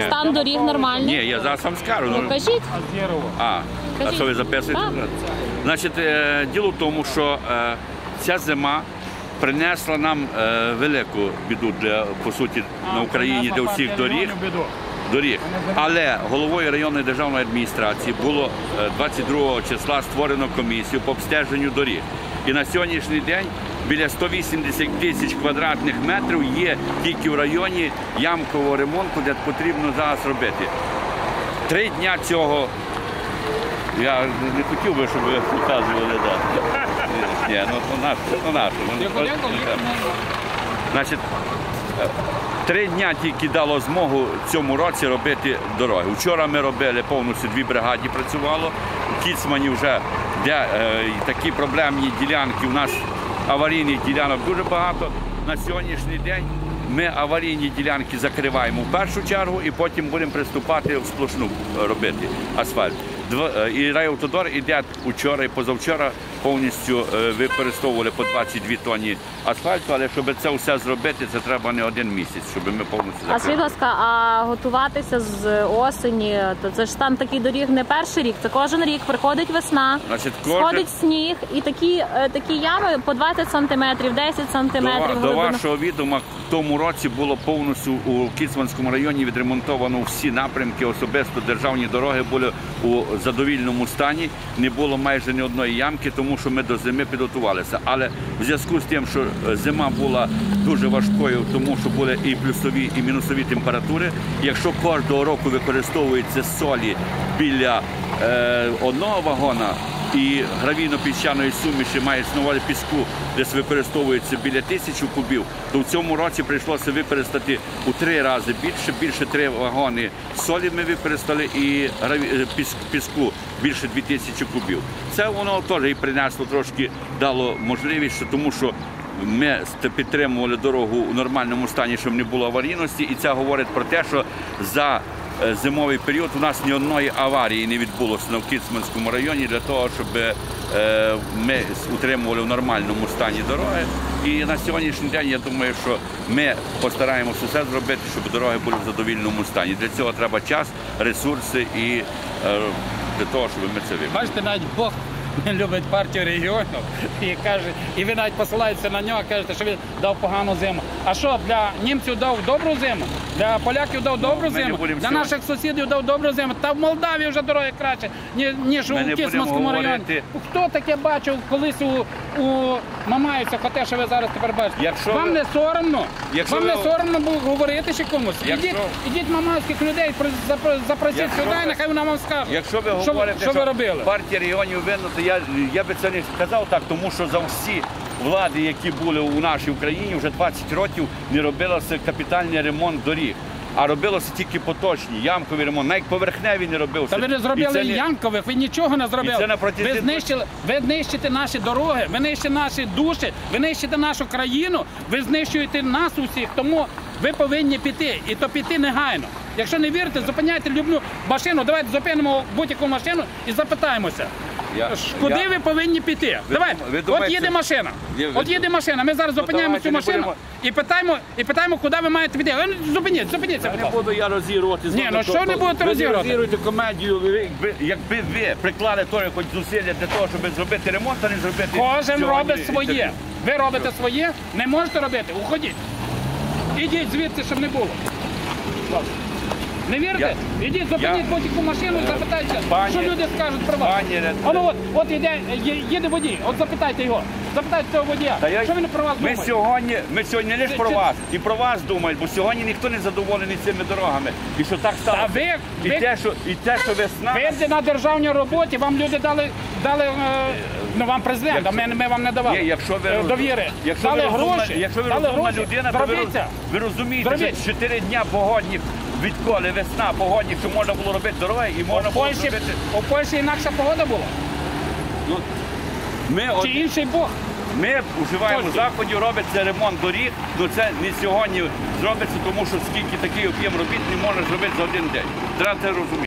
Стан доріг нормальний? Ні, я зараз вам скажу. Ну, Ну, кажіть. а, а Кажіть. що ви записуєте? Так. Значить, е, діло в тому, що е, ця зима принесла нам е, велику біду для по суті на Україні для всіх доріг. Доріг. Але головою районної державної адміністрації було е, 22 числа створено комісію по обстеженню доріг. І на сьогоднішній день біля 180 тисяч квадратних метрів є тільки в районі ямкового ремонту, де потрібно зараз робити. Три дня цього я не хотів би, щоб ви показували. Да. Ні, ну то наш, то наш. Ну, Значить, е, три дня тільки дало змогу цьому році робити дороги. Вчора ми робили повністю дві бригаді працювало. У Кіцмані вже де е, такі проблемні ділянки. У нас аварійних ділянок дуже багато. На сьогоднішній день ми аварійні ділянки закриваємо в першу чергу і потім будемо приступати в сплошну робити асфальт. Е, І райавтодор іде учора і позавчора повністю е, використовували по 22 тонні асфальту, але щоб це все зробити, це треба не один місяць, щоб ми повністю А скажіть, будь ласка, а готуватися з осені, то це ж стан такий доріг не перший рік. Це кожен рік приходить весна, Значить, кожен- сходить сніг, і такі, е, такі ями по 20 сантиметрів, 10 сантиметрів до глибина. вашого відома, в тому році було повністю у Кіцманському районі відремонтовано всі напрямки, особисто державні дороги були у задовільному стані. Не було майже ні одної ямки, тому що ми до зими підготувалися. Але в зв'язку з тим, що е, зима була дуже важкою, тому що були і плюсові, і мінусові температури. Якщо кожного року використовується солі біля е, одного вагона, і гравійно-піщаної суміші має на піску, десь використовується біля тисячі кубів, то в цьому році прийшлося використати у три рази більше, більше три вагони солі ми використали і е, піс- піску більше 2000 кубів. Це воно теж і принесло трошки, дало можливість, тому що ми підтримували дорогу у нормальному стані, щоб не було аварійності, і це говорить про те, що за зимовий період у нас ні одної аварії не відбулося на Кіцманському районі для того, щоб е, ми утримували в нормальному стані дороги. І на сьогоднішній день я думаю, що ми постараємося все зробити, щоб дороги були в задовільному стані. Для цього треба час, ресурси і е, для того, щоб ми це виконали. Бачите, навіть Бог любить партію регіонів і каже, і ви навіть посилаєтеся на нього, кажете, що він дав погану зиму. А що для німців дав добру зиму? Для поляків дав добру ми не зиму, будемо для сьогодні- наших сусідів дав добру зиму. Та в Молдавії вже дороги краще, ні- ніж Ми у будемо районі. говорити- Хто таке бачив колись у, у Мамаївцях, те, що ви зараз тепер бачите? Якщо Вам ви- не соромно? Якщо Вам ви- не соромно було говорити ще комусь? Якщо- Ідіть, ідіть мамайських людей, запро- запросіть Якщо сюди, ви- нехай вона вам скаже. Якщо ви що, говорите, що ви робили? партія регіонів винна, то я, я би це не сказав так, тому що за всі влади, які були у нашій Україні, вже 20 років не робилося капітальний ремонт доріг. А робилося тільки поточні, ямковий ремонт, навіть поверхневі не робився. Та ви не зробили не- ямкових, ви нічого не зробили. І це на протязі- ви знищили, ви знищите наші дороги, ви нищите наші душі, ви нищите нашу країну, ви знищуєте нас усіх. Тому ви повинні піти, і то піти негайно. Якщо не вірите, зупиняйте любну машину. Давайте зупинимо будь-яку машину і запитаємося. Я- Куди я- ви повинні піти? Ви Давай, дум- ви от думаєте- їде машина. Є- От їде машина. Ми зараз зупиняємо давайте цю не машину будемо- і питаємо, і питаємо, куди ви маєте піти. Ви Зупиніться, зупиніться, будь не ласка. буду я розігрувати. з Ні, вами, ну що то- не будете ви розігрувати? розігруєте комедію, ви- якби, якби ви приклали теж хоч зусилля для того, щоб зробити ремонт, а не зробити. Кожен сьогодні робить своє. інтерв'ю. Ви робите своє, не можете робити, уходіть. Ідіть звідси, щоб не було. Не вірите? Ідіть, зупиніть будь-яку машину і запитайте, Пані- що люди скажуть про вас. пані Ред- А ну от, от іде, є- їде водій, от запитайте його. Запитайте цього водія, Та я- що він про вас Ми думає. сьогодні, ми сьогодні не лише про чи- вас, і про вас думають, бо сьогодні ніхто не задоволений цими дорогами. І що так стало. Та ви- і, ви- те, що, і те, що весна. Ви на державній роботі, вам люди дали, дали е, ну вам президент, а ми, ми вам не давали. Ні, якщо ви, е, роз- довіри. якщо дали ви розумна, гроші, якщо ви дали розумна гроші. людина, то ви, роз- Зробіться. ви розумієте, Зробіть. що 4 дня погодні, відколи весна, погодні, що можна було робити дороги і можна У було Польщі, зробити. у Польщі інакша погода була. Ну, ми, Чи од- інший Бог? ми вживаємо Польщі. заходів, робиться ремонт доріг, але це не сьогодні зробиться, тому що скільки такий об'єм робіт не можна зробити за один день. Треба це розуміти.